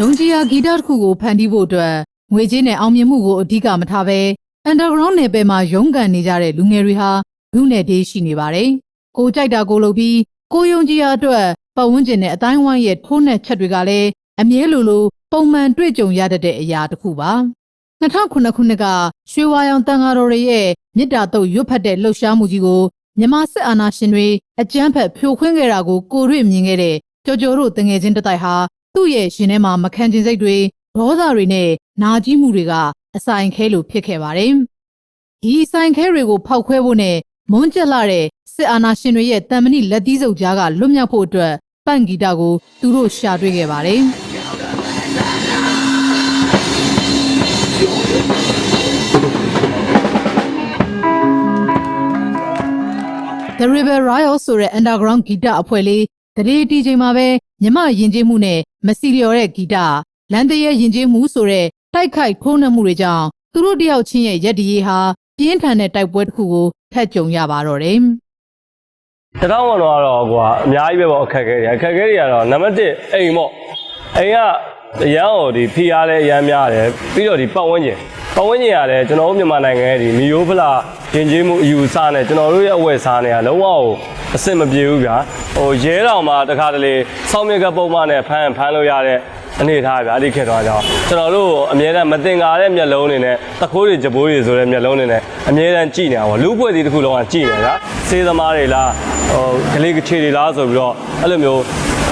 ယုံကြည်ရာဂီတတစ်ခုကိုဖန်တီးဖို့အတွက်ငွေကြေးနဲ့အောင်မြင်မှုကိုအဓိကမထားဘဲ underground နယ်ပယ်မှာရုန်းကန်နေကြတဲ့လူငယ်တွေဟာလူနယ်ဒေးရှိနေပါတယ်။ကိုကြိုက်တာကိုလုပ်ပြီးကိုယုံကြည်ရာအတွက်ပတ်ဝန်းကျင်နဲ့အတိုင်းဝိုင်းရဲ့ထိုးနှက်ချက်တွေကလည်းအမြဲလိုလိုပုံမှန်တွေ့ကြုံရတတ်တဲ့အရာတစ်ခုပါ။2009ခုနှစ်ကရွှေဝါရောင်တန်ဃာတော်တွေရဲ့မြစ်တာတုတ်ရွတ်ဖတ်တဲ့လှုပ်ရှားမှုကြီးကိုမြန်မာစစ်အာဏာရှင်တွေအကြမ်းဖက်ဖြိုခွင်းခဲ့တာကိုကိုရွေ့မြင်ခဲ့တဲ့ကြော်ကြော်တို့တငယ်ချင်းတစ်တိုက်ဟာ သူ့ရဲ့ရှင်ထဲမှာမခံချင်စိတ်တွေဒေါသတွေနဲ့နာကြီးမှုတွေကအဆိုင်ခဲလိုဖြစ်ခဲ့ပါတယ်။ဒီအဆိုင်ခဲတွေကိုဖောက်ခွဲဖို့နဲ့မွန်းကျက်လာတဲ့စစ်အာဏာရှင်တွေရဲ့တံမဏိလက်သီးစုပ်ကြားကလွတ်မြောက်ဖို့အတွက်ပန့်ဂီတာကိုသူတို့ရှာတွေ့ခဲ့ပါတယ်။ The Rebel Riot ဆိုတဲ့ underground ဂီတအဖွဲ့လေး တရေတီချိန်မှာပဲမြမယဉ်ကျေးမှုနဲ့မစီလျော်တဲ့ဂီတလန်တရဲယဉ်ကျေးမှုဆိုတဲ့တိုက်ခိုက်ထိုးနှက်မှုတွေကြောင့်သူတို့တယောက်ချင်းရဲ့ရက်ဒီရေးဟာပြင်းထန်တဲ့တိုက်ပွဲတစ်ခုကိုထပ်ကြုံရပါတော့တယ်တထောင်ကတော့တော့ကွာအများကြီးပဲပေါ့အခက်အခဲတွေအခက်အခဲတွေကတော့နံပါတ်1အိမ်ပေါ့အိမ်ကအရန်ကိုဒီဖီအားလဲအရန်များတယ်ပြီးတော့ဒီပတ်ဝန်းကျင် ပတ်ဝန်းကျင်ကလည်းကျွန်တော်တို့မြန်မာနိုင်ငံရဲ့ဒီမီယိုဖလာရင်ကျေးမှုအယူအဆနဲ့ကျွန်တော်တို့ရဲ့အဝယ်စားတွေကလုံးဝကိုအဆင်မပြေဘူးဗျာဟိုရဲတော်မှာတခါတလေစောင်းမြက်ကပုံမှန်နဲ့ဖမ်းဖမ်းလို့ရတဲ့အနေထားဗျာအဲ့ဒီခေတ်တော့ကြောင့်ကျွန်တော်တို့အမြဲတမ်းမတင်ကားတဲ့မျက်လုံးတွေနဲ့တခိုးတွေကြပိုးတွေဆိုတဲ့မျက်လုံးတွေနဲ့အမြဲတမ်းကြည့်နေတာပေါ့လူ့ဖွဲ့စည်းတစ်ခုလုံးကကြည့်နေတာစေးသမားတွေလားဟိုကလေးကချေတွေလားဆိုပြီးတော့အဲ့လိုမျိုး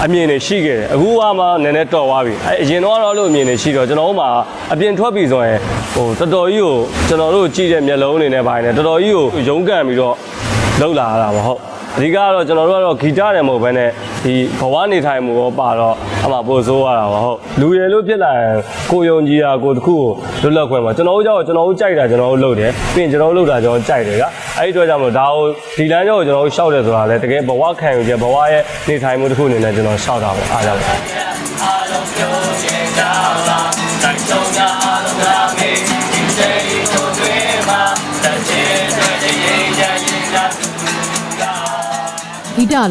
အမြင်တွေရှိခဲ့တယ်အခုကမှနည်းနည်းတော်သွားပြီအဲအရင်တော့အဲ့လိုအမြင်တွေရှိတော့ကျွန်တော်တို့မှာအပြင်ထွက်ပြီဆိုရင်ဟိုတော်တော်ကြီးကိုကျွန်တော်တို့ကြည့်တဲ့မျက်လုံးတွေနဲ့ပိုင်းနဲ့တော်တော်ကြီးကိုရုန်းကန်ပြီးတော့လှုပ်လာရတာပါဟုတ် အဓိကတော့ကျွန်တော်တို့ကတော့ဂီတတယ်မဟုတ်ဘဲနဲ့ဒီဘဝနေထိုင်မှုရောပါတော့အမှပိုဆိုးရတာပါဟုတ်လူရယ်လို့ဖြစ်လာရင်ကိုယုံကြည်တာကိုတစ်ခုကိုလွတ်လပ်ခွင့်ပါကျွန်တော်တို့ကြောင့်ကျွန်တော်တို့ကြိုက်တာကျွန်တော်တို့လုပ်တယ်ပြီးရင်ကျွန်တော်တို့လုပ်တာကျွန်တော်ကြိုက်တယ်ကအဲ့ဒီအတွက်ကြောင့်မလို့ဒါကိုဒီလမ်းကြောကိုကျွန်တော်တို့ရှောက်တယ်ဆိုတာလည်းတကယ်ဘဝခံယူချက်ဘဝရဲ့နေထိုင်မှုတစ်ခုအနေနဲ့ကျွန်တော်ရှောက်တာပေါ့အားကြောင့်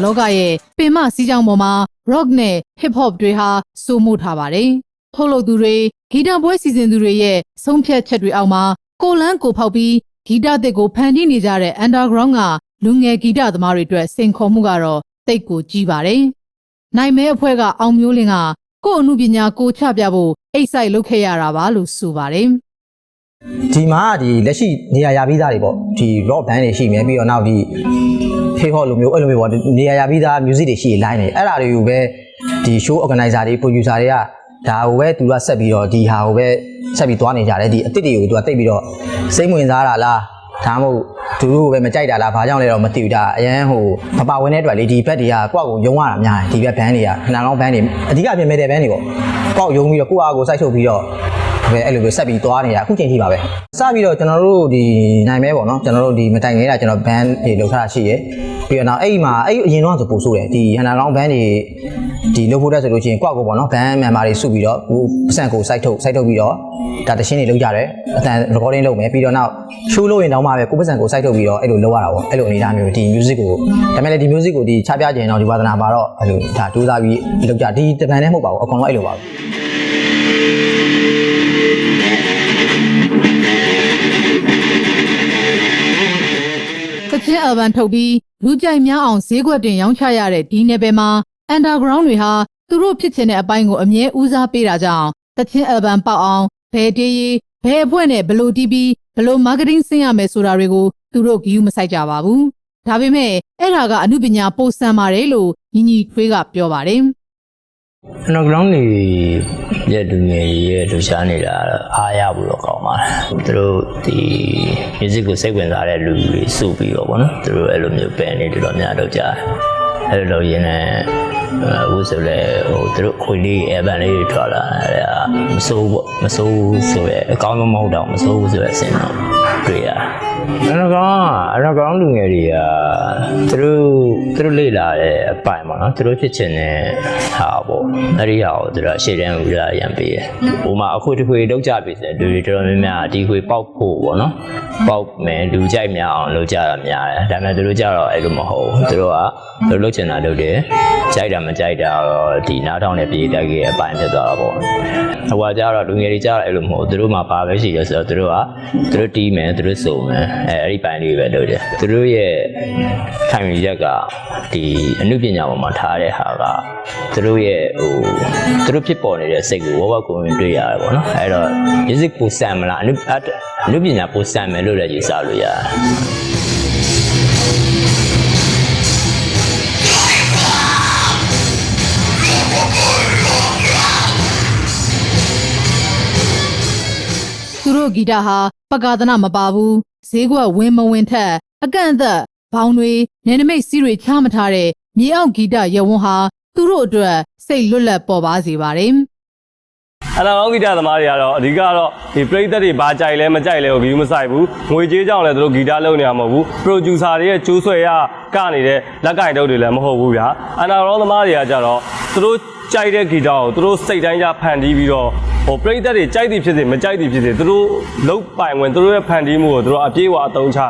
လောကရဲ့ပင်မစီးကြောင်းပေါ်မှာ rock နဲ့ hip hop တွေဟာစိုးမိုးထားပါတယ်။ထုတ်လုပ်သူတွေဂီတပွဲစီစဉ်သူတွေရဲ့ဆုံးဖြတ်ချက်တွေအောက်မှာကိုလန်းကိုဖောက်ပြီးဂီတသစ်ကိုဖန်တီးနေကြတဲ့ underground ကလူငယ်ဂီတသမားတွေအတွက်စိန်ခေါ်မှုကတော့တိတ်ကိုကြီးပါတယ်။နိုင်မဲအဖွဲ့ကအောင်မျိုးလင်းကကို့အမှုပညာကိုချပြဖို့အိတ်ဆိုင်လုပ်ခဲ့ရတာပါလို့ဆိုပါတယ်။ဒီမှာဒီလက်ရှိနေရာရပြီးသားတွေပေါ့ဒီ rock band တွေရှိမယ်ပြီးတော့နောက်ဒီ hip hop လိုမျိုးအဲ့လိုမျိုးပေါ့ဒီနေရာရပြီးသား music တွေရှိရင် line တွေအဲ့ဒါတွေကိုပဲဒီ show organizer တွေ producer တွေကဒါကိုပဲသူကဆက်ပြီးတော့ဒီဟာကိုပဲဆက်ပြီးသွားနေကြတယ်ဒီအစ်စ်တွေကိုသူကတိတ်ပြီးတော့စိတ်ဝင်စားတာလားဒါမှမဟုတ်သူတို့ကိုပဲမကြိုက်တာလားဘာကြောင့်လဲတော့မသိဘူးဒါအရန်ဟိုမပါဝင်တဲ့အတွက်လေဒီဘက်တွေကကိုယ့်ကိုယုံရတာများတယ်ဒီဘက် band တွေကခဏကောင်း band တွေအဓိကပြင်မဲ့တဲ့ band တွေပေါ့ကိုယ့်ကိုယုံပြီးတော့ကိုယ့်အားကိုစိုက်ထုတ်ပြီးတော့ ပဲအဲ့လိုပဲဆက်ပြီးသွားနေတာအခုချိန်ထိပါပဲစပြီးတော့ကျွန်တော်တို့ဒီနိုင်မဲပေါ့နော်ကျွန်တော်တို့ဒီမတိုင်ခင်ကကျွန်တော် band တွေလောက်ထားတာရှိရယ်ပြီးတော့နောက်အဲ့ဒီမှာအဲ့ဒီအရင်တော့ဆိုပို့ဆိုးတယ်ဒီ underground band တွေဒီလုပ်ဖို့တဲ့ဆိုလို့ရှိရင်ကွက်ကိုပေါ့နော် band member တွေစုပြီးတော့ကိုပတ်စံကို site ထုတ် site ထုတ်ပြီးတော့ဒါတရှင်းတွေလုပ်ကြတယ်အတန် recording လုပ်မယ်ပြီးတော့နောက် show လုပ်ရင်တောင်းမှပဲကိုပတ်စံကို site ထုတ်ပြီးတော့အဲ့လိုလုပ်ရတာပေါ့အဲ့လိုအနေအထားမျိုးဒီ music ကိုဒါပေမဲ့လည်းဒီ music ကိုဒီချပြခြင်းတော့ဒီဝါသနာပါတော့အဲ့လိုဒါတူးစားပြီးလုပ်ကြဒီတပန်နဲ့မဟုတ်ပါဘူးအကုန်လုံးအဲ့လိုပါပဲ ကချင်အယ်ဘမ်ထုတ်ပြီးလူကြိုက်များအောင်ဈေးကွက်တင်ရောင်းချရတဲ့ဒီနယ်ပယ်မှာ underground တွေဟာသူတို့ဖြစ်ချင်တဲ့အပိုင်းကိုအမြဲဦးစားပေးတာကြောင့်ကချင်အယ်ဘမ်ပေါက်အောင်ဘယ်တေးရေးဘယ်အဖွဲ့နဲ့ဘယ်လိုတီးပြီးဘယ်လို marketing ဆင်းရမယ်ဆိုတာတွေကိုသူတို့ဂယူမဆိုင်ကြပါဘူး။ဒါပေမဲ့အဲ့ဒါကအမှုပညာပိုစံပါတယ်လို့ညီညီထွေးကပြောပါတယ်။ underground တွေရဲ့လူငယ်တွေရဲ့လှူရှားနေတာတော့အားရဖို့တော့ကောင်းပါတယ်သူတို့ဒီ music ကိုစိတ်ဝင်စားတဲ့လူတွေစုပြီးတော့ဗောနော်သူတို့အဲ့လိုမျိုး band တွေတော်တော်များတော့ကြားတယ်အဲ့လိုလုပ်ရင်းနဲ့အခုဆိုလဲဟိုသူတို့ခွေလေး album လေးတွေထွက်လာတယ်မစိုးဘူးမစိုးဘူးဆိုရဲအကောင်းဆုံးမဟုတ်တော့မစိုးဘူးဆိုရဲအစင်တော့တွေ့ရအဲ့တော့ကောင်းအဲ့တော့ကောင်းလူငယ်တွေကသူတို့သူတို့လေ့လာတဲ့အပိုင်ပေါ့နော်သူတို့ဖြစ်ချင်တဲ့ ဟာဟာပေါ့အဲ့ဒီဟာကိုသူတို့ရှေ့တန်းဦးလာရံပေးတယ်ဟိုမှာအခွေတစ်ခွေလောက်ကြပြီဆိုရင်လူတွေတော်တော်များများဒီခွေပေါက်ဖို့ပေါ့နော်ပေါက်မယ်လူကြိုက်များအောင်လုပ်ကြတာများတယ်ဒါပေမဲ့သူတို့ကြတော့အဲ့လိုမဟုတ်ဘူးသူတို့ကသူတို့လုပ်ချင်တာလုပ်တယ်ကြိုက်တာမကြိုက်တာတော့ဒီနားထောင်နဲ့ပြေးတက်ခဲ့အပိုင်းဖြစ်သွားတာပေါ့ဟိုကကြတော့လူငယ်တွေကြတော့အဲ့လိုမဟုတ်ဘူးသူတို့မှာပါပဲရှိရဆိုတော့သူတို့ကသူတို့တီးမယ်သူတို့စုံမယ်အဲအဲ့ဒီပိုင်းလေးပဲလုပ်တယ်သူတို့ရဲ့ခံယူချက်ကဒီအမှုပညာပေါ်မှာထားတဲ့ဟာကသူတို့ရဲ့ဟိုသူတို့ဖြစ်ပေါ်နေတဲ့စိတ်ကိုဝဝကိုဝင်တွေ့ရတယ်ပေါ့နော်အဲ့တော့ music ပူဆန်မလားအမှုအမှုပညာပူဆန်မယ်လို့လည်းယူဆလို့ရတယ်သူတို့ဂီတဟာပကာသနာမပါဘူးဈေးကွက်ဝင်းမဝင်းထက်အကန့်အသတ်ဘောင်းတွေနယ်နိမိတ်စီးတွေချမထားတဲ့မြေအောက်ဂီတရဝန်းဟာ သူတို့အတွက်စိတ်လွတ်လပ်ပေါ်ပါစေပါတယ်အနာလောင်းဂီတသမားတွေကတော့အဓိကတော့ဒီပရိသတ်တွေဘာကြိုက်လဲမကြိုက်လဲကိုဂီမဆိုင်ဘူးငွေကြေးကြောင့်လည်းသူတို့ဂီတလုပ်နေရမှာမဟုတ်ဘူးပရိုဂျူဆာတွေရဲ့ကျိုးဆွဲရကနေတဲ့လက်ကင်တုပ်တွေလည်းမဟုတ်ဘူးဗျာအနာလောင်းသမားတွေကကြတော့သူတို့ကြိုက်တဲ့ဂီတကိုသူတို့စိတ်တိုင်းကြဖန်တီးပြီးတော့ ဟိုပရိသတ်တွေကြိုက်သည်ဖြစ်စေမကြိုက်သည်ဖြစ်စေသူတို့လုတ်ပိုင်ဝင်သူတို့ရဲ့ဖန်တီးမှုကိုသူတို့အပြေးအဝအသုံးချတာ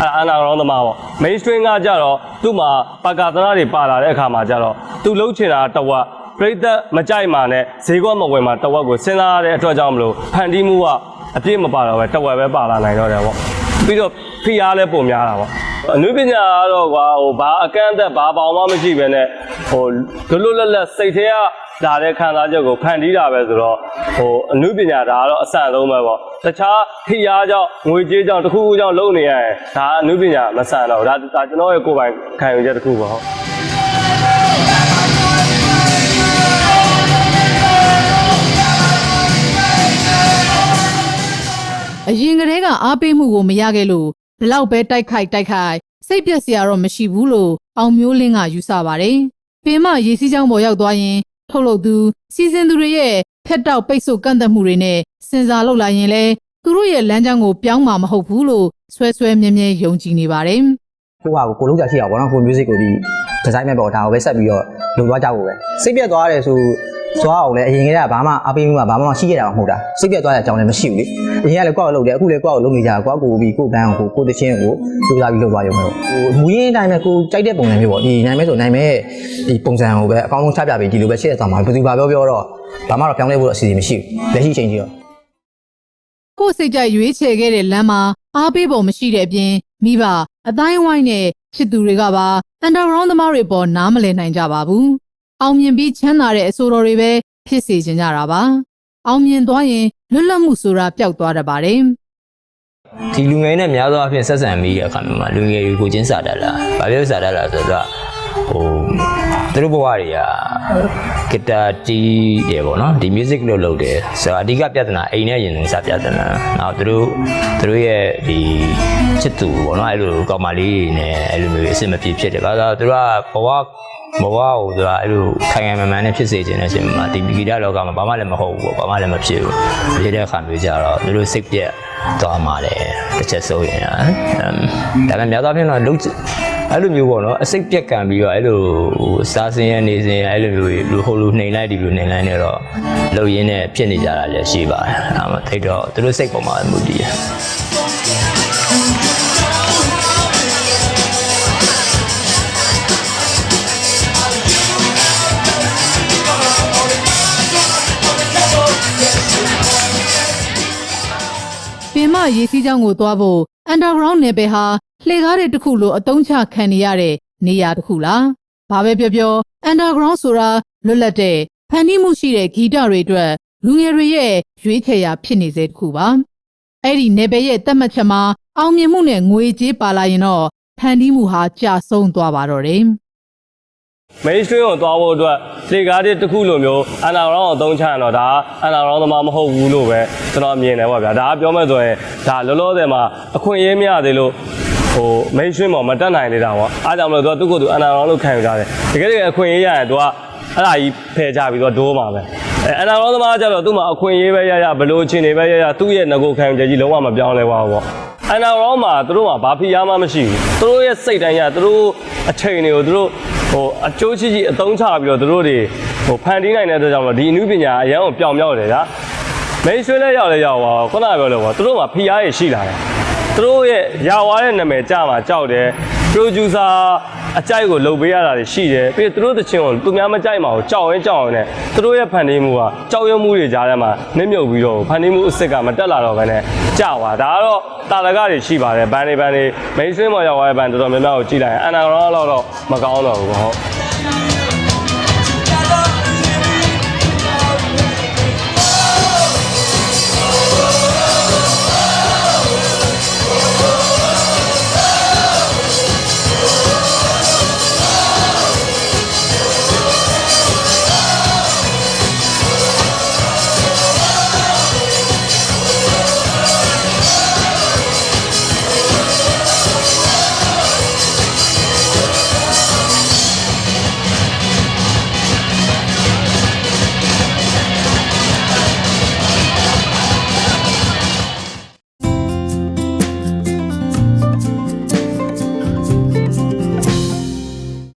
အဲအနာရောင်းသမားပေါ့ mainstream ကကြတော့သူ့မှာပကာသနာတွေပါလာတဲ့အခါမှာကြတော့သူလှုပ်ချင်တာတဝက်ပရိသတ်မကြိုက်မှာနဲ့ဈေးကွက်မဝင်မှာတဝက်ကိုစဉ်းစားရတဲ့အတွက်ကြောင့်မလို့ဖန်တီးမှုကအပြည့်မပါတော့ပဲတဝက်ပဲပါလာနိုင်တော့တယ်ပေါ့ပြီးတော့ဖိအားလည်းပုံများတာပေါ့အနုပညာကတော့ကွာဟိုဘာအကန့်အသတ်ဘာပေါင်မှမရှိပဲနဲ့ဟိုလွတ်လွတ်လပ်လပ်စိတ်ထဲက လာတဲ့ခံစားချက်ကိုဖန်တီးတာပဲဆိုတော့ဟိုအနုပညာဒါကတော့အဆန်ဆုံးပဲပေါ့တခြားဖိအားကြောင့်ငွေကြေးကြောင့်တစ်ခုခုကြောင့်လုပ်နေရရင်ဒါအနုပညာမဆန်တော့ဘူးဒါဒါကျွန်တော်ရဲ့ကိုယ်ပိုင်ခံယူချက်တစ်ခုပေါ့ဟုတ်အရင်ကတည်းကအားပေးမှုကိုမရခဲ့လို့ဒီလောက်ပဲတိုက်ခိုက်တိုက်ခိုက်စိတ်ပြက်စရာတော့မရှိဘူးလို့အောင်မျိုးလင်းကယူဆပါတယ်။ပင်မရေစီးချောင်းပေါ်ရောက်သွားရင် ထုတ်လုပ်သူစီစဉ်သူတွေရဲ့ဖက်တောက်ပိတ်ဆို့ကန့်သက်မှုတွေနဲ့စင်စာလောက်လာရင်လဲသူတို့ရဲ့လမ်းကြောင်းကိုပြောင်းမှာမဟုတ်ဘူးလို့ဆွဲဆွဲမြဲမြဲယုံကြည်နေပါတယ်။ ကိုကကိုကိုလုံးကြရှိအောင်ဗောနော်ကို music ကိုဒီဒီဇိုင်းမဲ့ပေါ့ဒါကိုပဲဆက်ပြီးတော့လုံသွားကြဖို့ပဲစိတ်ပြတ်သွားတယ်ဆိုသွားအောင်လေအရင်ကတည်းကဘာမှအပေးမှုကဘာမှမရှိခဲ့တာမှမဟုတ်တာစိတ်ပြတ်သွားတဲ့အကြောင်းလည်းမရှိဘူးလေအရင်ကလည်းကိုယ့်ကိုလုပ်တယ်အခုလည်းကိုယ့်ကိုလုပ်နေကြကိုယ့်ကိုပြီးကိုယ့်ဘန်းကိုကိုယ်တချင်းကိုကြိုးစားပြီးလုပ်သွားရုံပဲဟိုမူရင်းအတိုင်းပဲကိုကြိုက်တဲ့ပုံစံမျိုးပေါ့ဒီနိုင်မဲဆိုနိုင်မဲဒီပုံစံကိုပဲအကောင်းဆုံးချပြပြီးဒီလိုပဲရှေ့သွားမှာဘယ်သူဘာပြောပြောတော့ဘာမှတော့ပြောင်းလဲဖို့အစီအစဉ်မရှိဘူးလက်ရှိချိန်ကြီးတော့ကိုယ်စိတ်ကြိုက်ရွေးချယ်ခဲ့တဲ့လမ်းမှာ အားပေးဖို့မရှိတဲ့အပြင်မိဘအတိုင်းဝိုင်းနဲ့ချစ်သူတွေကပါ underground သမားတွေပေါ်နားမလည်နိုင်ကြပါဘူး။အောင်မြင်ပြီးချမ်းသာတဲ့အဆိုတော်တွေပဲဖြစ်စေချင်ကြတာပါ။အောင်မြင်သွားရင်လွတ်လပ်မှုဆိုတာပျောက်သွားတတ်ပါတယ်။ဒီလူငယ်နဲ့များသောအားဖြင့်ဆက်ဆံပြီးတဲ့အခါမှာလူငယ်တွေကိုချင်းစာတတ်လာ။ဘာဖြစ်လို့စာတတ်လာဆိုတော့ဟို သူတို့ဘဝတွေကဂီတာတီးတယ်ပေါ့နော်ဒီ music လို့လုပ်တယ်ဆိုတော့အဓိကပြဿနာအိမ်နဲ့ရင်စပြဿနာ။နောက်သူတို့သူတို့ရဲ့ဒီချစ်သူပေါ့နော်အဲ့လိုကောင်မလေးတွေနဲ့အဲ့လိုမျိုးအဆင်မပြေဖြစ်တယ်။ဘာလို့လဲဆိုတော့သူကဘဝဘဝကိုသူကအဲ့လိုခိုင်ခိုင်မာမာနဲ့ဖြစ်စေခြင်းနဲ့ရှင်မှာဒီဂီတလောကမှာဘာမှလည်းမဟုတ်ဘူးပေါ့ဘာမှလည်းမဖြစ်ဘူးဖြစ်တဲ့အခါမျိုးကြတော့သူတို့စိတ်ပြက်သွားမှာလေတစ်ချက်စိုးရင်อ่ะဒါပေမဲ့များသောအားဖြင့်တော့လုံး အဲ့လိုမျိုးပေါ့နော်အစိတ်ပြက်ကံပြီးတော့အဲ့လိုစားစင်းရနေစင်းရအဲ့လိုမျိုးလူဟိုလူနှိမ်လိုက်ဒီလိုနှိမ်လိုက်နေတော့လုံရင်းနဲ့ဖြစ်နေကြတာလည်းရှိပါတယ်အဲ့မှာထိတော့သူတို့စိတ်ပေါ်မှာမူတည်တယ် င်မရေစီးကြောင်းကိုသွားဖို့ underground နယ်ပယ်ဟာလှေကားတဲ့တစ်ခုလိုအတုံးချခံနေရတဲ့နေရာတစ်ခုလားဘာပဲပြောပြော underground ဆိုတာလွတ်လပ်တဲ့ဖန်တီးမှုရှိတဲ့ဂီတတွေအတွက်လူငယ်တွေရဲ့ရွေးချယ်ရာဖြစ်နေစေတစ်ခုပါအဲ့ဒီနယ်ပယ်ရဲ့တတ်မှတ်ချက်မှာအောင်မြင်မှုနဲ့ငွေကြေးပါလာရင်တော့ဖန်တီးမှုဟာကျဆုံးသွားပါတော့တယ် mainstream ကိုသွားဖို့အတွက်လေကားတစ်တစ်ခုလိုမျိုး underground ကိုအသုံးချရင်တော့ဒါ underground သမားမဟုတ်ဘူးလို့ပဲကျွန်တော်မြင်တယ်ပေါ့ဗျာဒါကပြောမဲ့ဆိုရင်ဒါလောလောဆယ်မှာအခွင့်အရေးမရသေးလို့ဟို mainstream မှာမတက်နိုင်သေးတာပေါ့အားကြောင့်မလို့သူကသူ့ကိုယ်သူ underground လို့ခံယူကြတယ်တကယ်တကယ်အခွင့်အရေးရရင်သူကအဲ့ဒါကြီးဖယ်ကြပြီးတော့ဒိုးမှာပဲအဲ underground သမားကကြတော့သူ့မှာအခွင့်အရေးပဲရရဘလို့ချင်းနေပဲရရသူ့ရဲ့ငကိုခံယူချက်ကြီးလုံးဝမပြောင်းလဲပါဘူးပေါ့အန်နာရောင်းမှာသူတို့ကဘာဖိအားမှမရှိဘူးသူတို့ရဲ့စိတ်တိုင်းရသူတို့အချိန်တွေကိုသူတို့ ဟိုအကျိုးရှိရှိအသုံးချပြီးတော့သူတို့တွေဟဟိုဖန်တီးနိုင်တဲ့အတွက်ကြောင့်မလို့ဒီအမှုပညာအရန်ကိုပြောင်မြောက်တယ်ဗျာမိတ်ဆွေလည်းရောက်လဲရောက်ပါခုနကပြောလို့ပေါ့သူတို့မှာဖိအားရရှိလာတယ်သူတို့ရဲ့ရာဝါတဲ့နာမည်ကြမှာကြောက်တယ် producer အကြိုက်ကိုလုပ်ပေးရတာတွေရှိတယ်ပြီးတော့သူတို့တချင်းကိုသူများမကြိုက်မှာကိုကြောက်ရင်ကြောက်ရင်နဲ့သူတို့ရဲ့ဖန်တီးမှုကကြောက်ရွံ့မှုတွေကြားထဲမှာနစ်မြုပ်ပြီးတော့ဖန်တီးမှုအစ်စ်ကမတက်လာတော့ဘဲနဲ့ကြာသွားဒါကတော့တာလကတွေရှိပါတယ်ဘန်တွေဘန်တွေမိတ်ဆွေးမော်ရောက်သွားတဲ့ဘန်တော်တော်များများကိုကြည့်လိုက်ရင်အန်နာဂရောတော့တော့မကောင်းတော့ဘူးပေါ့ဟုတ်